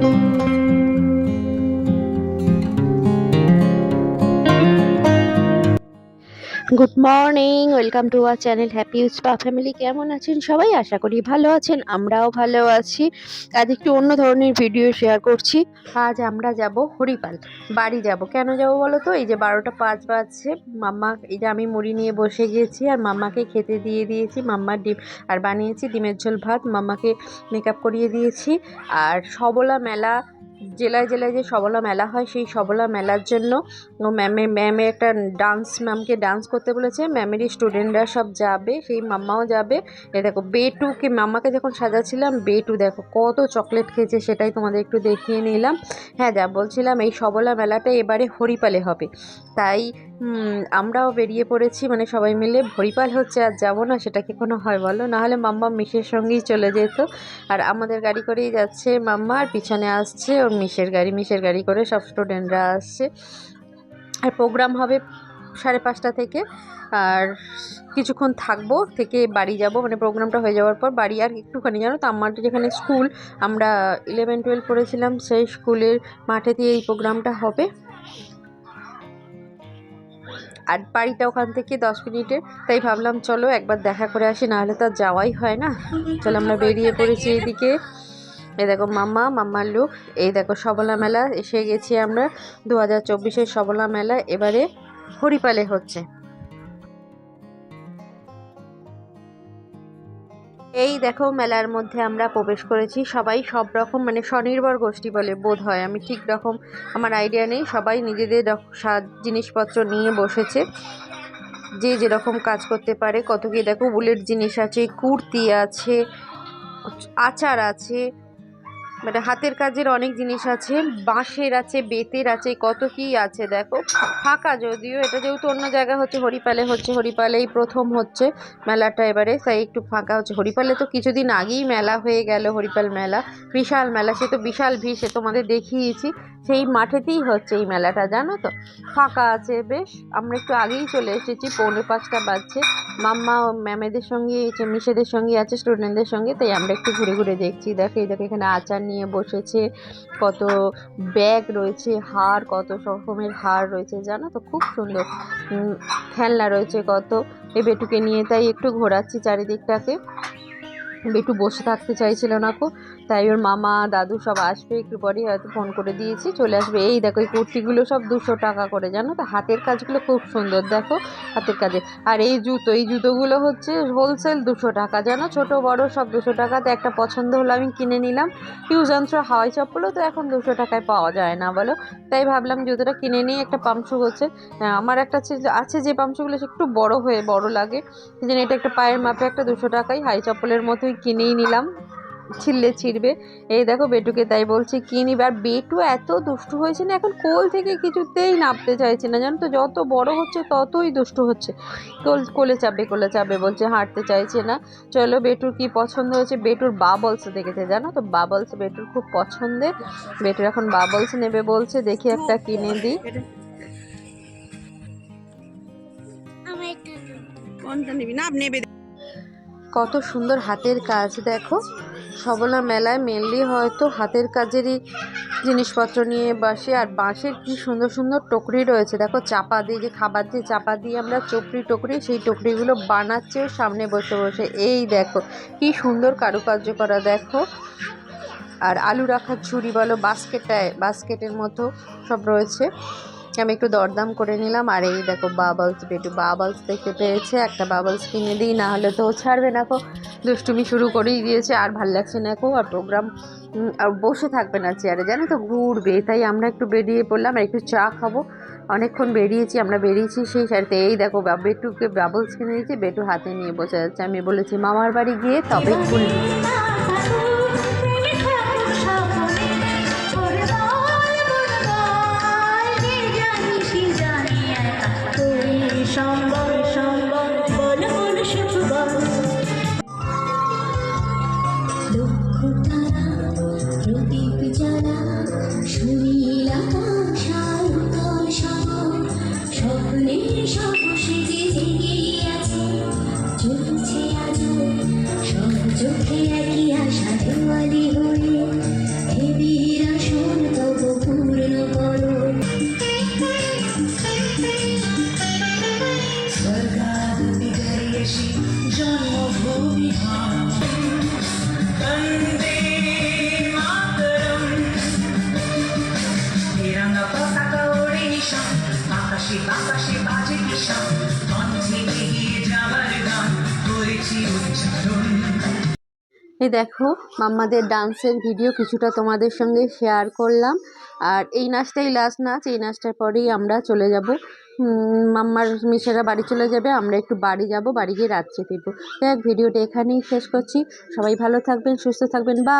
thank you good morning welcome to our channel happy spa family কেমন আছেন সবাই? আশা করি ভালো আছেন, আমরাও ভালো আছি। আজ একটু অন্য ধরনের ভিডিও শেয়ার করছি। আজ আমরা যাব হরিপাল, বাড়ি যাব। কেন যাব বলো তো? এই যে বারোটা পাঁচ বাজছে, মাম্মা, এই যে আমি মুড়ি নিয়ে বসে গিয়েছি আর মাম্মাকে খেতে দিয়ে দিয়েছি মাম্মার ডিম, আর বানিয়েছি ডিমের ঝোল ভাত, মাম্মাকে মেকআপ করিয়ে দিয়েছি। আর সবলা মেলা জেলায় জেলায় যে সবলা মেলা হয়, সেই সবলা মেলার জন্য ম্যামে ম্যামে একটা ডান্স ম্যামকে ডান্স করতে বলেছে। ম্যামেরই স্টুডেন্টরা সব যাবে, সেই মাম্মাও যাবে। এ দেখো বেটুকে মাম্মাকে যখন সাজাচ্ছিলাম, বেটু দেখো কত চকলেট খেয়েছে, সেটাই তোমাদের একটু দেখিয়ে নিলাম। হ্যাঁ যা বলছিলাম, এই সবলা মেলাটা এবারে হরিপালে হবে। তাই হুম, আমরাও বেরিয়ে পড়েছি মানে সবাই মিলে। হরিপাল হচ্ছে আর যাব না সেটা কি কোনো হয় বলো? নাহলে মাম্মা মিশের সঙ্গেই চলে যেত। আর আমাদের গাড়ি করেই যাচ্ছে মাম্মা আর পিছনে আসছে ওর মিশের গাড়ি। মিশের গাড়ি করে সব স্টুডেন্টরা আসছে। আর প্রোগ্রাম হবে সাড়ে পাঁচটা থেকে। আর কিছুক্ষণ থাকব থেকে বাড়ি যাব। মানে প্রোগ্রামটা হয়ে যাওয়ার পর বাড়ি আর একটুখানি জানো তো? আমার যেখানে স্কুল আমরা ইলেভেন টুয়েলভ পড়েছিলাম সেই স্কুলের মাঠে দিয়ে এই প্রোগ্রামটা হবে। আর বাড়িটা ওখান থেকে দশ মিনিটের তাই ভাবলাম, চলো একবার দেখা করে আসি, নাহলে তো যাওয়াই হয় না। চলো আমরা বেরিয়ে পড়েছি এদিকে। এ দেখো মাম্মা, মাম্মার লোক এই দেখো সবলা মেলা, এসে গেছি আমরা। দু হাজার চব্বিশের সবলা মেলা, এবারে হরিপালে হচ্ছে। এই দেখো মেলার মধ্যে আমরা প্রবেশ করেছি। সবাই সব রকম মানে স্বনির্ভর গোষ্ঠী বলে বোধ হয়। আমি ঠিক রকম আমার আইডিয়া নেই। সবাই নিজেদের জিনিসপত্র নিয়ে বসেছে। যে যেরকম কাজ করতে পারে। কত কি দেখো, বুলেট জিনিস আছে, কুর্তি আছে আচার আছে মানে হাতের কাজের অনেক জিনিস আছে, বাঁশের আছে, বেতের আছে, কত কি আছে দেখো, ফাঁকা যদিও এটা যেহেতু অন্য জায়গা হচ্ছে, হরিপালে হচ্ছে, হরিপালেই প্রথম হচ্ছে মেলাটা এবারে, তাই একটু ফাঁকা হচ্ছে। হরিপালে তো কিছুদিন আগেই মেলা হয়ে গেল, হরিপাল মেলা, বিশাল মেলা, সে তো বিশাল ভিড়, সে তোমাদের দেখিয়েছি, সেই মাঠেতেই হচ্ছে এই মেলাটা, জানো তো? ফাঁকা আছে বেশ, আমরা একটু আগেই চলে এসেছি, পৌনে পাঁচটা বাজছে, মাম্মা ও ম্যামেদের সঙ্গে মিশেদের সঙ্গে আছে, স্টুডেন্টদের সঙ্গে, তাই আমরা একটু ঘুরে ঘুরে দেখছি, দেখো, এই দেখো, এখানে আচার নিয়ে বসেছে, কত ব্যাগ রয়েছে, হার, কত রকমের হার রয়েছে, জানো তো? খুব সুন্দর। খেলনা রয়েছে কত। এই বেটুকে নিয়ে তাই একটু ঘোরাচ্ছি চারিদিকটাকে। বেটু বসে থাকতে চাইছিল না কো। তাই ওর মামা দাদু সব আসবে একটু পরেই হয়তো ফোন করে দিয়েছি চলে আসবে। এই দেখো এই কুর্তিগুলো সব দুশো টাকা করে জানো তো? হাতের কাজগুলো খুব সুন্দর দেখো হাতের কাজে। আর এই জুতো এই জুতোগুলো হচ্ছে হোলসেল দুশো টাকা জানো? ছোট বড় সব দুশো টাকাতে একটা পছন্দ হলো আমি কিনে নিলাম। ইউজ অ্যান্ড হাওয়াই চপ্পলও তো এখন দুশো টাকায় পাওয়া যায় না বলো? তাই ভাবলাম জুতোটা কিনে নিয়ে একটা পাম্পশু হচ্ছে। হ্যাঁ, আমার একটা আছে- যে পাম্পশুগুলো একটু বড় হয়ে বড় লাগে। জন্য এটা একটা পায়ের মাপে একটা দুশো টাকাই হাই চপ্পলের মতোই কিনেই নিলাম। ছিললে ছিঁড়বে এই দেখো বেটুকে তাই বলছে কি নিবে? আর বেটু এত দুষ্টু হয়েছে না এখন কোল থেকে কিছুতেই নামতে চাইছে না। জানো তো যত বড় হচ্ছে ততই দুষ্টু হচ্ছে। কোল কোলে চাপবে কোলে চাপবে বলছে হাঁটতে চাইছে না। চলো বেটুর কি পছন্দ হয়েছে? বেটুর বাবলস দেখেছে জানো তো? বাবলস বেটুর খুব পছন্দের। বেটুর এখন বাবলস নেবে বলছে দেখি একটা কিনে দিই। কোনটা নিবি? না নেবে। কত সুন্দর হাতের কাজ দেখো। সবলা মেলায় মেনলি হয়তো হাতের কাজেরই জিনিসপত্র নিয়ে বসে, আর বাঁশের কি সুন্দর সুন্দর টকরি রয়েছে। দেখো, চাপা দিয়ে যে খাবার দিয়ে চাপা দিয়ে আমরা চকরি টকরি, সেই টকরিগুলো বানাচ্ছে, সামনে বসে বসে। এই দেখো, কি সুন্দর কারুকার্য করা, দেখো। আর আলু রাখার ঝুড়ি বলো বাস্কেটায় বাস্কেটের মতো সব রয়েছে। আমি একটু দরদাম করে নিলাম। আর এই দেখো বাবলস বেটু বাবলস দেখতে পেয়েছে। একটা বাবলস কিনে দিই, না হলে তো ছাড়বে না কো দুষ্টুমি শুরু করেই দিয়েছে। আর ভালো লাগছে না কো আর প্রোগ্রাম আর বসে থাকবে না চেয়ারে জানো তো ঘুরবে, তাই আমরা একটু বেরিয়ে পড়লাম আর একটু চা খাব। অনেকক্ষণ বেরিয়েছি, আমরা বেরিয়েছি সেই সারিতে। এই দেখো বেটুকে বাবলস কিনে দিয়েছি, বেটু হাতে নিয়ে বসে যাচ্ছে আমি বলেছি, মামার বাড়ি গিয়ে তবে খুলবি। সম্বল এই দেখো আমাদের ডান্সের ভিডিও কিছুটা তোমাদের সঙ্গে শেয়ার করলাম। আর এই নাচটাই লাস্ট নাচ, এই নাচটার পরেই আমরা চলে যাব। মাম্মার মিশেরা বাড়ি চলে যাবে, আমরা একটু বাড়ি যাব, বাড়ি গিয়ে রাত্রে ফিরবো দেখ ভিডিওটা এখানেই শেষ করছি। সবাই ভালো থাকবেন, সুস্থ থাকবেন, বা